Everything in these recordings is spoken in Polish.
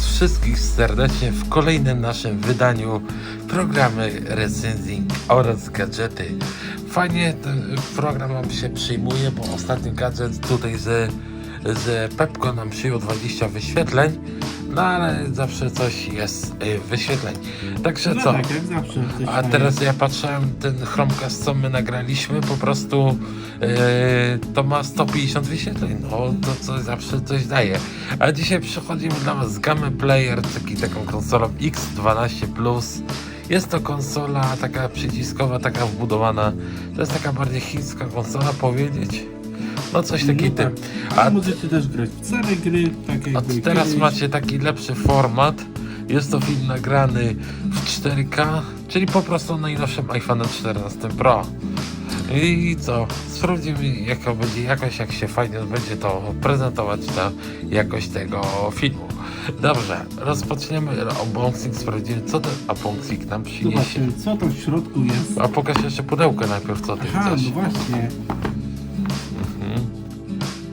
Was wszystkich serdecznie w kolejnym naszym wydaniu programy Recenzing oraz gadżety. Fajnie ten program nam się przyjmuje, bo ostatni gadżet tutaj z, z Pepko nam przyjął 20 wyświetleń, no ale zawsze coś jest y, wyświetleń. Także No co? tak, jak zawsze. coś A teraz ja patrzyłem, ten Chromecast, co my nagraliśmy, po prostu e, to ma 150 wyświetleń. No, to co zawsze coś daje. A dzisiaj przechodzimy dla Was z Game Player, taki, taką konsolą X12 Plus. Jest to konsola taka przyciskowa, taka wbudowana. To jest taka bardziej chińska konsola, powiedzieć. No coś takiego. tak. A A możecie też grać w stare gry, tak jak a teraz kiedyś. macie taki lepszy format. Jest to film nagrany w 4K, czyli po prostu najnowszym iPhone 14 Pro. I co? Sprawdzimy jaka będzie jakość, jak się fajnie będzie to prezentować ta jakość tego filmu. Dobrze, rozpoczniemy unboxing, sprawdzimy co ten unboxing nam przyniesie. Zobaczmy, co to w środku jest. A pokaż jeszcze pudełkę najpierw, co ty Aha, chcesz. no właśnie.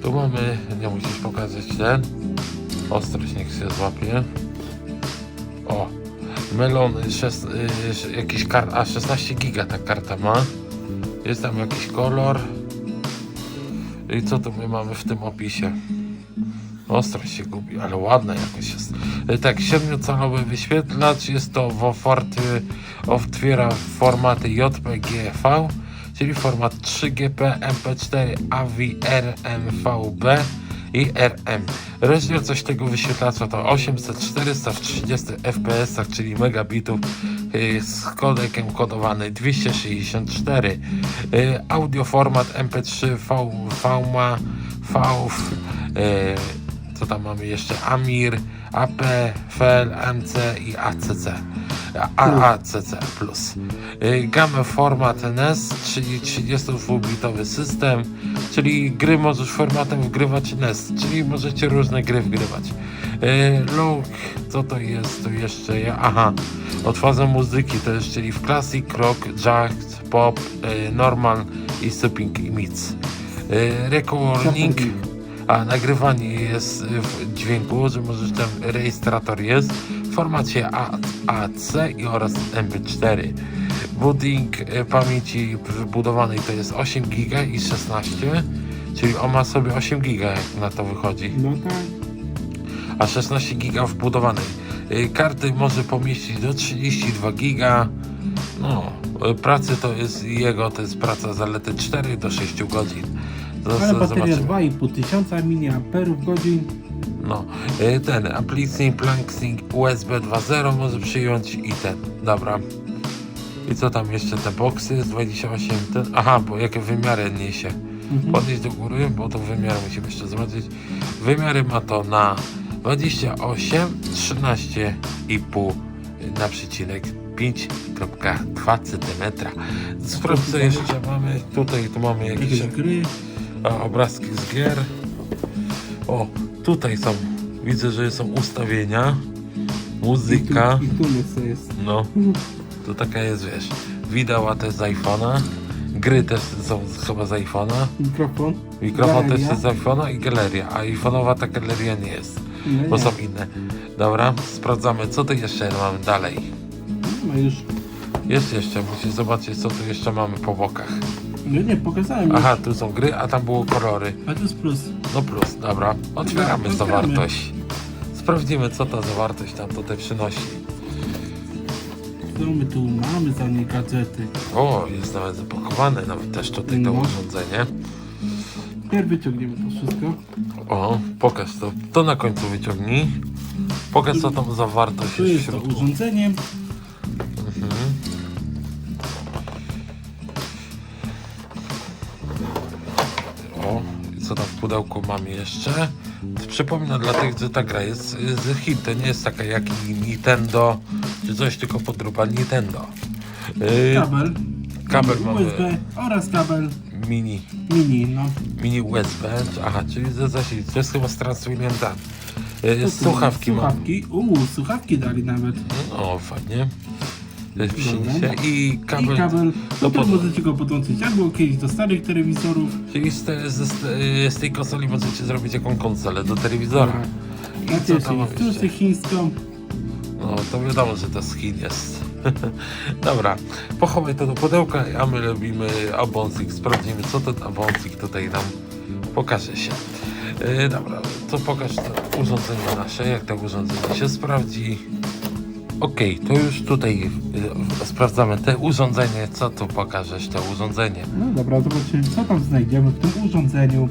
Tu mamy, nie musisz pokazać ten. Ostrość niech się złapie. O, melon, szes, y, jakiś kart, a 16 giga ta karta ma. Jest tam jakiś kolor. I co tu my mamy w tym opisie? Ostrość się gubi, ale ładna jakoś jest. Y, Tak, 7-calowy wyświetlacz, jest to w oferty, otwiera formaty JPG-V, czyli format 3GP, MP4, AVI, RMVB i RM. Rozdział coś tego wyświetlacza to 800-400 w 30 fps, czyli megabitów y, z kodekiem kodowany 264. Y, Audio format MP3 V, VMA, V, y, co tam mamy jeszcze? Amir, AP, FL, MC i ACC. AACC plus. Y, Gamę format NES, czyli 32-bitowy system, czyli gry możesz formatem wgrywać NES, czyli możecie różne gry wgrywać. Y, Look, co to jest tu jeszcze? Ja- Aha, fazy muzyki to jest, czyli w classic, rock, jazz, pop, y, normal i supping i mix. Recording, a nagrywanie jest w dźwięku, że możesz tam rejestrator jest w formacie A- AC i oraz MP4. Budding e, pamięci wbudowanej to jest 8 GB i 16, czyli on ma sobie 8 GB jak na to wychodzi, No tak. a 16 GB wbudowanej. E, Karty może pomieścić do 32 GB. No, e, pracy to jest jego, to jest praca zaledwie 4 do 6 godzin. To Ale bateria zobaczymy. 2,5 tysiąca mAh godzin. No, y, ten Applicing Planksing USB 2.0 może przyjąć i ten, dobra. I co tam jeszcze te boxy z 28, ten, aha, bo jakie wymiary niesie. Mhm. Podnieść do góry, bo to wymiary musimy jeszcze zobaczyć. Wymiary ma to na 28, 13,5 na przecinek 5,2 cm. Sprawdź co jeszcze mamy. Tutaj tu mamy jakieś Jakieś gry. a, obrazki z gier. O, tutaj są, widzę, że są ustawienia, muzyka, I tu, i tu jest, no, to taka jest, wiesz, wideo też z iPhone'a, gry też są chyba z iPhone'a, Mikrofon. mikrofon też Galeria. jest z iPhone'a i galeria, a iPhone'owa ta galeria nie jest, Nie, bo nie. są inne. Dobra, sprawdzamy, co tu jeszcze mamy dalej. No już. Jest jeszcze, musisz zobaczyć, co tu jeszcze mamy po bokach. No nie, pokazałem już. Aha, tu są gry, a tam było kolory. A to jest plus. No plus, dobra. Otwieramy Dobra, zawartość. Sprawdzimy, co ta zawartość nam tutaj przynosi. Co my tu mamy za nie gadżety? O, jest nawet zapakowane, nawet też tutaj to No. urządzenie. Pierw wyciągniemy to wszystko. O, pokaż to. To na końcu wyciągnij. Pokaż, co tam zawartość Tu jest w jest to środku. urządzenie. Co tam w pudełku mamy jeszcze? Przypomnę dla tych, że ta gra jest z hit, to nie jest taka jak i Nintendo, czy coś, tylko podróba Nintendo. Yy, Kabel. kabel mamy USB oraz kabel mini, mini, no. mini USB, aha, czyli za zasilacz, to jest chyba z Yy, tu słuchawki mamy. Słuchawki. Uuu, słuchawki dali nawet. O, fajnie. Przyniesie i kabel, I kabel. do pod- możecie go podłączyć albo kiedyś do starych telewizorów. Czyli z, te, z, z, tej konsoli możecie zrobić jaką konsolę do telewizora. Tak. I co tam jeszcze? chińską. No to wiadomo, że to z Chin jest. Dobra, pochowaj to do pudełka, a my robimy abonsik. Sprawdzimy, co ten abonsik tutaj nam pokaże się. Yy, dobra, to pokaż to urządzenie nasze, jak to urządzenie się sprawdzi. Okej, to już tutaj yy, sprawdzamy te urządzenie. Co tu pokażesz, to urządzenie? No dobra, zobaczymy co tam znajdziemy w tym urządzeniu.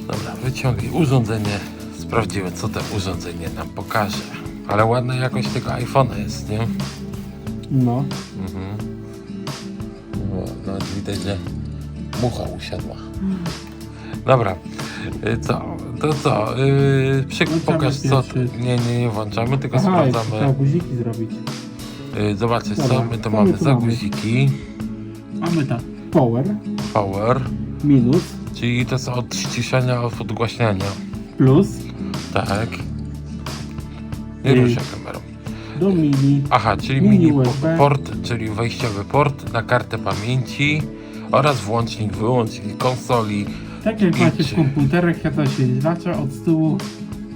Dobra, wyciągnij urządzenie, sprawdzimy, co to urządzenie nam pokaże. Ale ładna jakość tego iPhone'a jest, nie? No. Mhm. O, nawet widać, że mucha usiadła. Dobra, y, co? To co? Yy, przy, Włączamy pokaż co. pierwszy. Nie, nie, nie włączamy, tylko Aha, jeszcze trzeba sprawdzamy. guziki zrobić. Yy, zobaczcie, co Dobra, my tu co mamy my tu za mamy? guziki. Mamy tak. Power Power, minus czyli to są od ściszania, od podgłaśniania. plus Tak. Nie Y. ruszaj kamerą. do mini. Aha, czyli Mini mini USB. port, czyli wejściowy port na kartę pamięci oraz włącznik, wyłącznik konsoli. Tak jak macie w komputerach, ja to się zwacza od tyłu.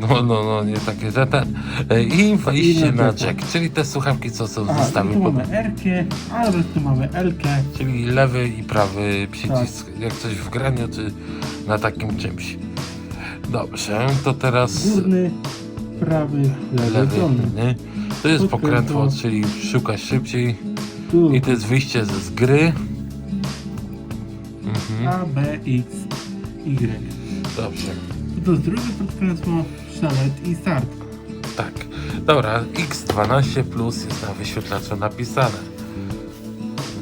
No, no, no, nie takie, że ten. E, I wejście na jack. czyli te słuchawki, co są w Aha, zestawie. tu pod- mamy R-kę, a tu mamy L-kę. Czyli lewy i prawy przycisk, Tak. jak coś w graniu, czy na takim czymś. Dobrze, to teraz Górny, prawy, lewy, lewy. dolny. Nie? To jest Pokrętło. pokrętło, czyli szukasz szybciej. Tu I to jest wyjście ze z gry. Mhm, A, B, X, Y. dobrze. To drugie podkrętło, szalet i start. Tak. Dobra, X12 plus jest na wyświetlaczu napisane.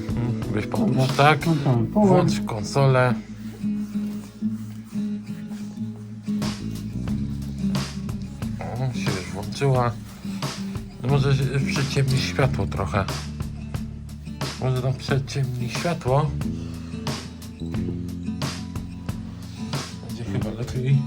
Mhm. Weź pomóż, tak? Włącz konsolę. O, się już włączyła. Może przyciemni światło trochę. Może tam przyciemni światło. Lepiej.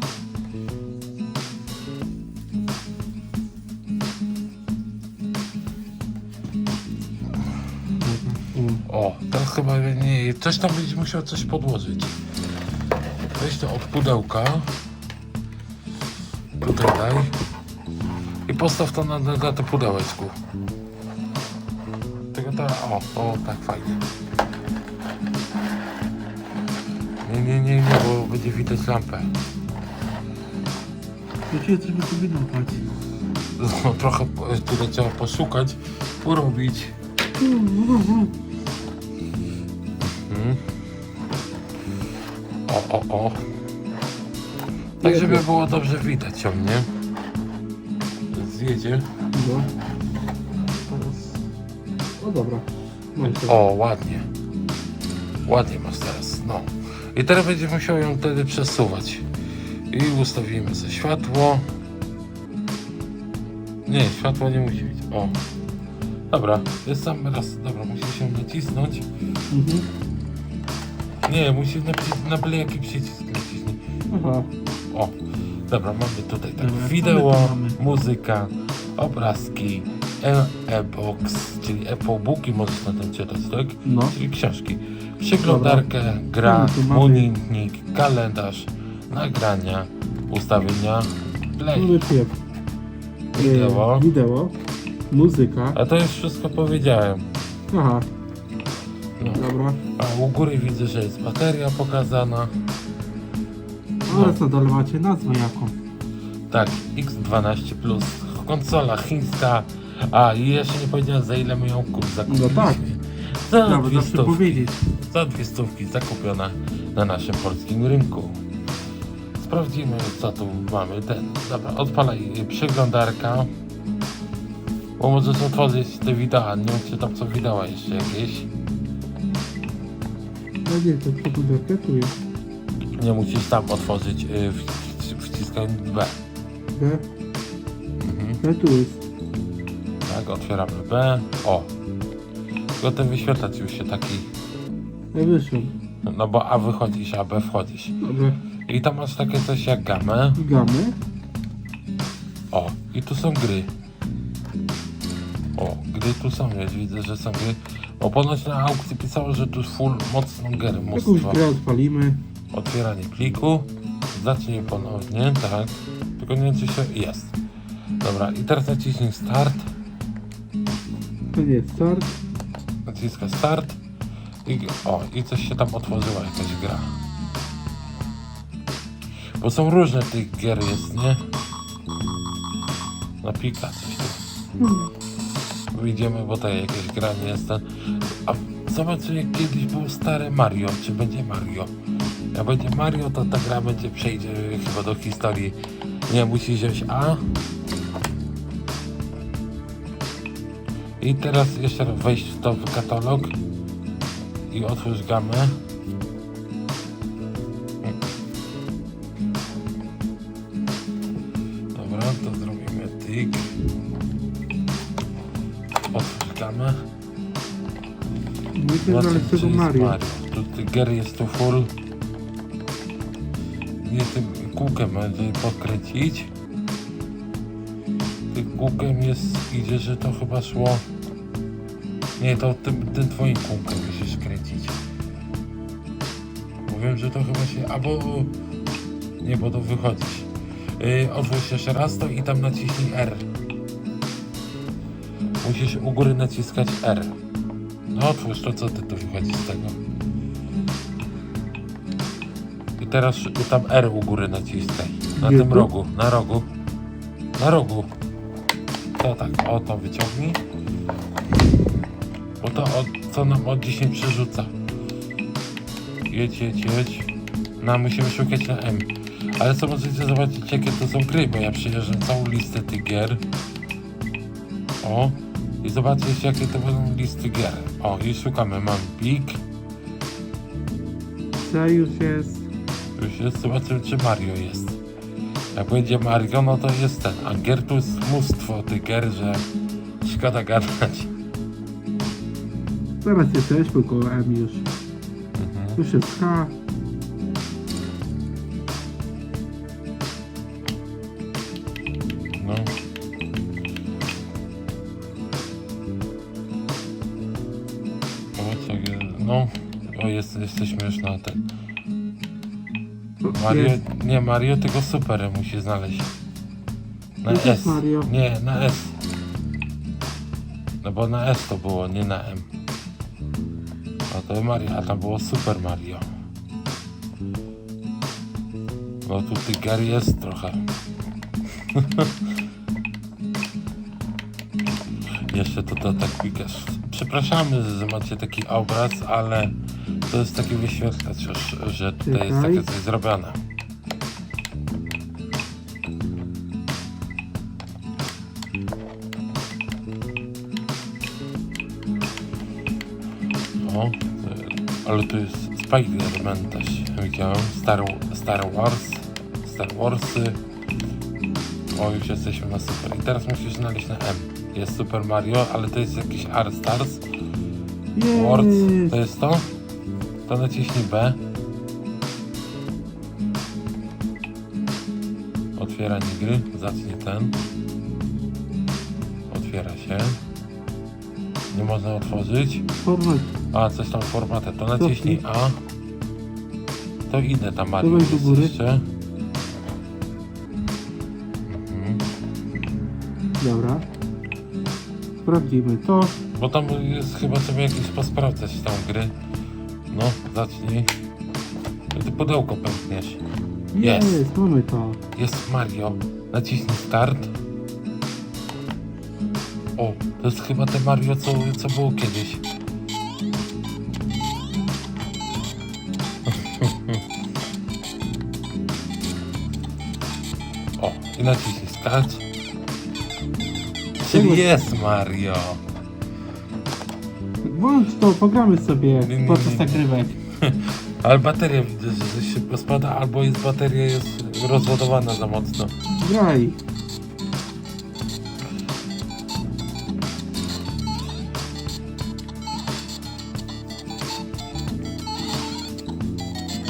O, teraz chyba nie. Coś tam będzie musiał coś podłożyć. Weź to od pudełka. Tutaj daj. I postaw to na, na, na to pudełeczku. Tego ta. O, o, tak fajnie. Nie, nie, nie, bo będzie widać lampę. To się trzeba sobie dopać. No, trochę po- tutaj trzeba poszukać, porobić. Mhm. O, o, o. Tak, żeby było dobrze widać ją, nie? Zjedzie. No. Teraz... O dobra. Mam to. O, ładnie. Ładnie masz teraz, no. I teraz będziemy musiał ją wtedy przesuwać. I ustawimy sobie światło. Nie, światło nie musi być. O. Dobra, jest sam raz. Dobra, musi się nacisnąć. Mhm. Nie, musi nacisnąć na byle jaki przycisk nacisnąć. Aha. O, dobra, mamy tutaj tak Dobra, wideo, muzyka, obrazki, e- e-box, czyli Apple Booki możesz na tym czytać, tak? No. Czyli książki. Przeglądarkę, gra, No, kalendarz, nagrania, ustawienia, play. Mamy tryb. Wideo. E, Wideo. Muzyka. A to już wszystko powiedziałem. Aha. No. Dobra. A u góry widzę, że jest bateria pokazana. Oraz na dole macie nazwę jaką. Tak, X12 plus konsola chińska. A i jeszcze nie powiedziałem za ile my ją kup zakupiliśmy. No tak. Za dwie zawsze stówki. powiedzieć. Za dwie stówki zakupiona na naszym polskim rynku. Sprawdzimy co tu mamy. Ten, dobra, odpalaj przeglądarka. Bo możesz otworzyć te wideo. Nie wiem czy tam są wideo jeszcze jakieś. No nie, to przebuderkę tu jest. Nie musisz tam otworzyć y, wci- wciskając B. B. Mhm. B tu jest. Otwieramy B. O. Tylko ten wyświetlacz już się taki. Najwyższą. No bo A wychodzisz, a B wchodzisz. Dobra. I tam masz takie coś jak gamę. Gamy. O, i tu są gry. O, gry tu są, już widzę, że są gry. Bo ponoć na aukcji pisało, że tu full mocną grę Jakąś mnóstwo. grę odpalimy. Otwieranie pliku, zacznij ponownie, tak. Tylko nie wiem, czy się... Jest. Dobra, i teraz naciśnij start. To nie jest start. Naciska start. I, o, i coś się tam otworzyła, jakaś gra. Bo są różne tych gier jest, nie? No pika coś tu. Wyjdziemy, bo to jakaś gra nie jest ten. A zobacz, jak kiedyś było stare Mario, czy będzie Mario. Jak będzie Mario, to ta gra będzie przejdzie chyba do historii. Nie, musi wziąć A. I teraz jeszcze raz wejść w to w katalog i otwórz gamę. Dobra, to zrobimy tyk. Otwórz gamę. Znaleźć czy tego jest Mario. Tu gier jest tu full. Nie tym kółkiem będę podkręcić. Tym kółkiem jest, idzie, że to chyba szło. Nie, to tym, tym twoim kółkiem musisz kręcić. Mówiłem, że to chyba się, albo nie, bo to wychodzić. Yy, otwórz jeszcze raz to i tam naciśnij R. Musisz u góry naciskać R. No otwórz to, co ty tu wychodzi z tego. I teraz tam R u góry naciskaj. Na Gdzie tym tu? rogu, na rogu. Na rogu. To tak, o to wyciągnij. Bo to od, co nam od 10 przerzuca. Jedź, jedź, jedź. No musimy szukać na M. Ale co możecie zobaczyć jakie to są gry, bo ja przyjeżdżam całą listę tych gier. O. I zobaczyć jakie to będą listy gier. O, i szukamy. Mam Big. To już jest. Już jest, zobaczymy czy Mario jest. Jak będzie Mario, no to jest ten. A gier tu jest mnóstwo tych gier, że szkoda gadać. Zaraz jesteśmy koło M już. Mhm. Już jest H. No. O, co je- No, o jest, jesteśmy już na ten. Mario, Jest. nie Mario, tylko Super musi znaleźć. Na S. Mario. Nie, na S. No bo na S to było, nie na M. To Mario, a tam było Super Mario. No tu tych gier jest trochę. Jeszcze to, to tak pikasz. Przepraszamy, że macie taki obraz, ale to jest taki wyświetlacz, że- że tutaj jest takie coś zrobione. O, ale tu jest Spider-Man też widziałem. Star, Star Wars, Star Warsy. O, już jesteśmy na super. I teraz musisz znaleźć na M. Jest Super Mario, ale to jest jakiś Art Stars. Words, Jest. to jest to? To naciśnij B. Otwieranie gry, zacznij ten. Otwiera się. Nie można otworzyć. Format. A, coś tam formatę. To naciśnij A. To idę tam Mario weź do jest góry. jeszcze. Mhm. Dobra. Sprawdzimy to. Bo tam jest chyba sobie jakieś posprawdzać tam gry. No, zacznij. Ty pudełko pękniesz. Jest. Jest, mamy to. Jest Mario. Naciśnij start. O, to jest chyba te Mario, co, co było kiedyś. O, i naciśnij start. Czyli jest Mario. Włącz to, pogramy sobie Nie, nie, podczas nie. nagrywek. Ale bateria widzę, że szybko spada, albo jest bateria jest rozładowana za mocno. Graj.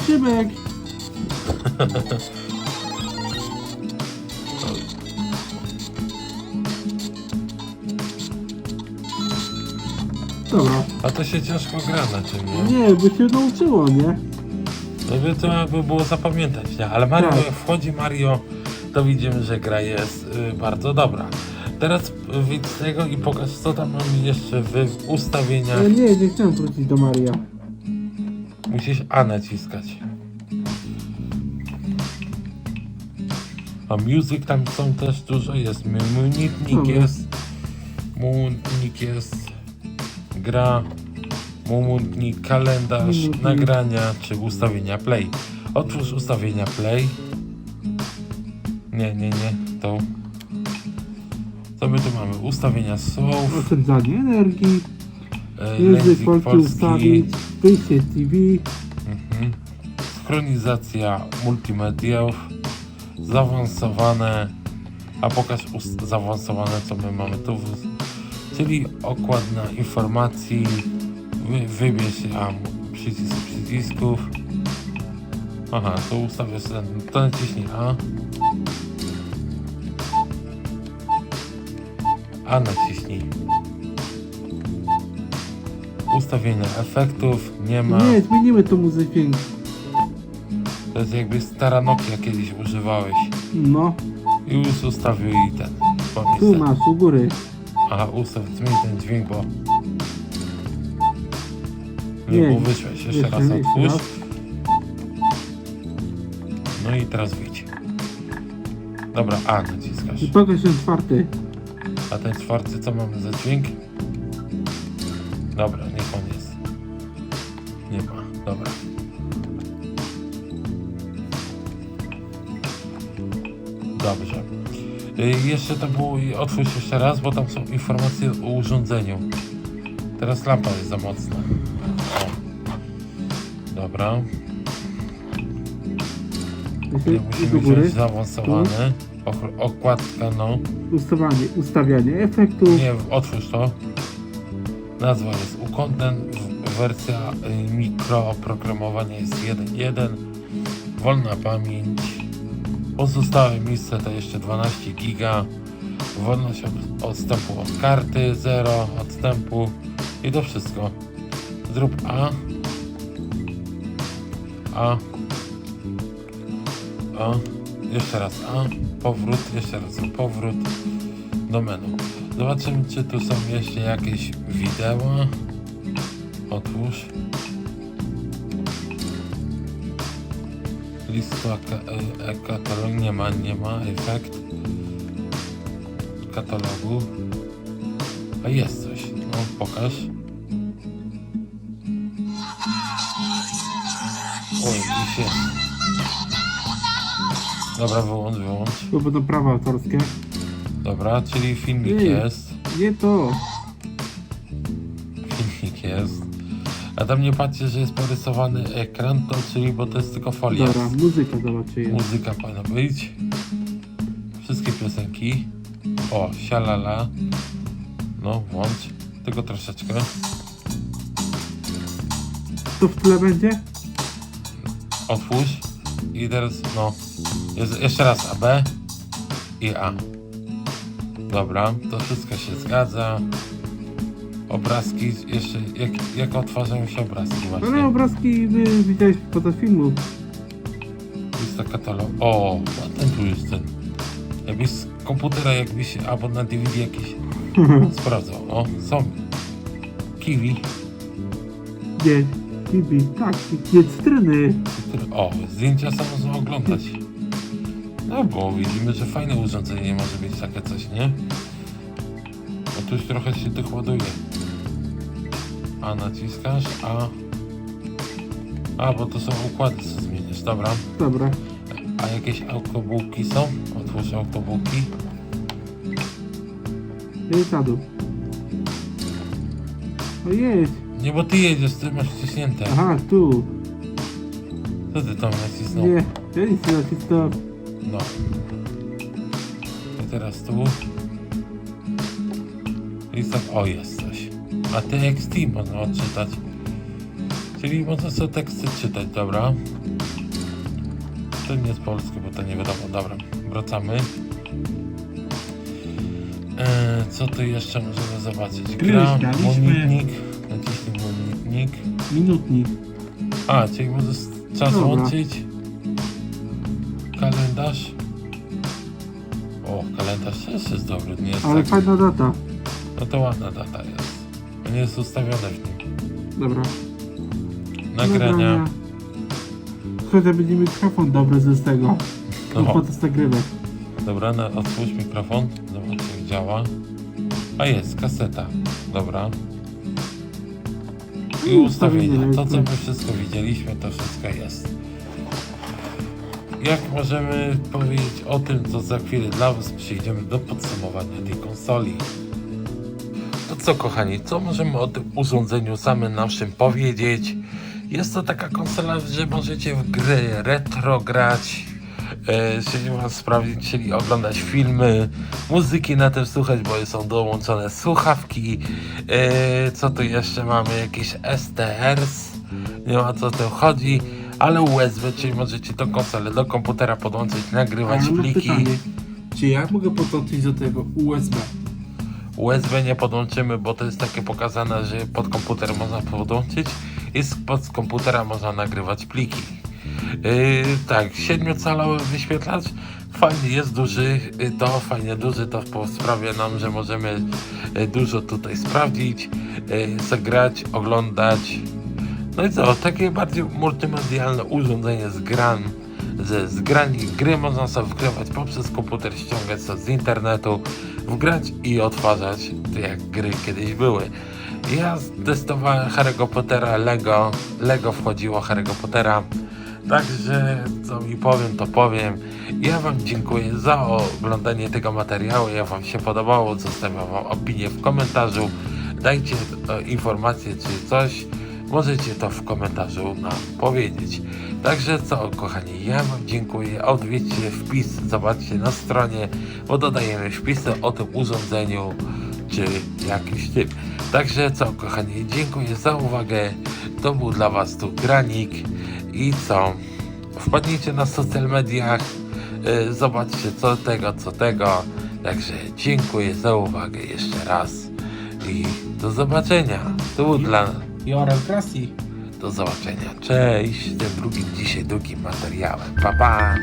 Szybek. A to się ciężko gra na tym, nie? Nie, by się nauczyło, nie? No by trzeba by było zapamiętać, nie? Ale Mario, Tak. jak wchodzi Mario, to widzimy, że gra jest y, bardzo dobra. Teraz y, wyjdź z tego i pokaż, co tam mamy jeszcze w, w ustawieniach. Ale nie, nie chciałem wrócić do Maria. Musisz A naciskać. A music tam są też dużo, jest Dobra. jest, munitnik jest, gra, munitnik, kalendarz, nagrania czy ustawienia play. Otwórz ustawienia play. Nie, nie, nie, to. Co my tu mamy? Ustawienia słów, Oszczędzanie energii, e, język polski ustawić, wyjście TV, Mhm. Synchronizacja multimediów, zaawansowane, a pokaż zaawansowane, co my mamy tu, czyli okładna informacji, wy, wybierz a, przycisk przycisków. Aha, to ustawię sobie, to naciśnij A. A naciśnij. Ustawienia efektów nie ma. Nie, zmienimy to muzykę. To jest jakby stara Nokia kiedyś używałeś. No, I już ustawił i ten. tu masz, u góry. Aha, ustaw, zmień ten dźwięk, bo... Nie, Nie, bo wyszłeś. Jeszcze raz otwórz. No i teraz wyjdź. Dobra, A naciskasz. I pokaż ten czwarty. A ten czwarty co mamy za dźwięk? Dobra, niech on jest. Nie ma, dobra. Dobrze. Y, Jeszcze to było, i otwórz jeszcze raz, bo tam są informacje o urządzeniu. Teraz lampa jest za mocna. O. Dobra. Do musimy wziąć zaawansowane. Och- Okładka, no. Ustawianie, ustawianie efektów. Nie, otwórz to. Nazwa jest Ukontent, wersja y, mikroprogramowania jest 1.1, wolna pamięć, pozostałe miejsce to jeszcze 12 giga, wolność od- odstępu od karty, 0 odstępu i to wszystko. Zrób A, A, A, jeszcze raz A, powrót, jeszcze raz powrót do menu. Zobaczymy, czy tu są jeszcze jakieś wideo. Otwórz. Lista e, e, katalog nie ma, nie ma. Efekt katalogu. A jest coś. No, pokaż. Oj, już jest. Dobra, wyłącz, wyłącz. To będą prawa autorskie. Dobra, czyli filmik Ej. jest. Nie to. Filmik jest. A tam nie patrzcie, że jest porysowany ekran, to czyli, bo to jest tylko folia. Dobra, muzyka zobaczy jest. Muzyka powinna być. Wszystkie piosenki. O, sialala. No, włącz. Tylko troszeczkę. To w tle będzie? Otwórz. I teraz, no. Jest, jeszcze raz A, B i A. Dobra, to wszystko się zgadza. Obrazki, jeszcze, jak, jak odtwarzają się obrazki właśnie. Ale obrazki wy widziałeś podczas filmu. Lista katalog. O, ten tu jest ten. Jakbyś z komputera, jakbyś, albo na DVD jakiś sprawdzał. O, są. Kiwi. Nie, Kibi, tak, nie cytryny. O, zdjęcia samo oglądać. No bo widzimy, że fajne urządzenie może być takie coś, nie? Bo tu już trochę się tych ładuje. A naciskasz, a... A, bo to są układy, co zmienisz, dobra. Dobra. A jakieś autobułki są? Otwórz autobułki. Jest na dół. O jedź. Nie, bo ty jedziesz, ty masz wciśnięte. Aha, tu. Co ty tam nacisnął? Nie, ja nic nie nacisnąłem. No. I teraz tu. I o jest coś. A TXT można odczytać. Czyli można sobie teksty czytać, dobra. To nie jest polskie, bo to nie wiadomo. Dobra, wracamy. E, co tu jeszcze możemy zobaczyć? Gra, monitnik. Naciśnij monitnik. Minutnik. A, czyli możesz Czas Dobra. łączyć. Kalendarz. O, kalendarz też jest dobry, nie jest Ale taki. fajna data. No to ładna data jest. To nie jest ustawione w nim. Dobra. Nagrania. Słuchaj, będzie mikrofon dobry z tego. No. No. Podczas nagrywek. Dobra, na, otwórz mikrofon. Zobacz jak działa. A jest, kaseta. Dobra. I Mm, ustawienia. To co my wszystko widzieliśmy, to wszystko jest. Jak możemy powiedzieć o tym, co za chwilę dla Was przejdziemy do podsumowania tej konsoli. Co kochani, co możemy o tym urządzeniu samym naszym powiedzieć? Jest to taka konsola, że możecie w gry retro grać, e, wam sprawdzić, czyli oglądać filmy, muzyki na tym słuchać, bo są dołączone słuchawki. E, co tu jeszcze mamy? Jakieś STRs, nie ma co o tym chodzi, ale USB, czyli możecie tą konsolę do komputera podłączyć, nagrywać Ale mam pliki. pytanie. Czy ja mogę podłączyć do tego USB? USB nie podłączymy, bo to jest takie pokazane, że pod komputer można podłączyć i pod komputera można nagrywać pliki. Yy, tak, 7-calowy wyświetlacz fajnie jest duży, yy, to fajnie duży, to sprawia nam, że możemy yy, dużo tutaj sprawdzić, yy, zagrać, oglądać. No i co, takie bardziej multimedialne urządzenie z gran, ze zgrani gry można sobie wgrywać poprzez komputer, ściągać sobie z internetu, wgrać i odtwarzać, jak gry kiedyś były. Ja testowałem Harry'ego Pottera, Lego, Lego wchodziło Harry'ego Pottera, także co mi powiem, to powiem. Ja Wam dziękuję za oglądanie tego materiału, jak Wam się podobało, zostawiam Wam opinię w komentarzu, dajcie e, informację czy coś, możecie to w komentarzu nam powiedzieć. Także co, kochani, ja Wam dziękuję. Odwiedźcie wpis, zobaczcie na stronie, bo dodajemy wpisy o tym urządzeniu czy jakiś typ. Także co, kochani, dziękuję za uwagę. To był dla Was tu Granik i co? Wpadnijcie na social mediach, y, zobaczcie co tego, co tego. Także dziękuję za uwagę jeszcze raz i do zobaczenia. To był dla Joran Krasi. do zobaczenia. Cześć. Tym dzisiaj drugim materiałem. Pa pa.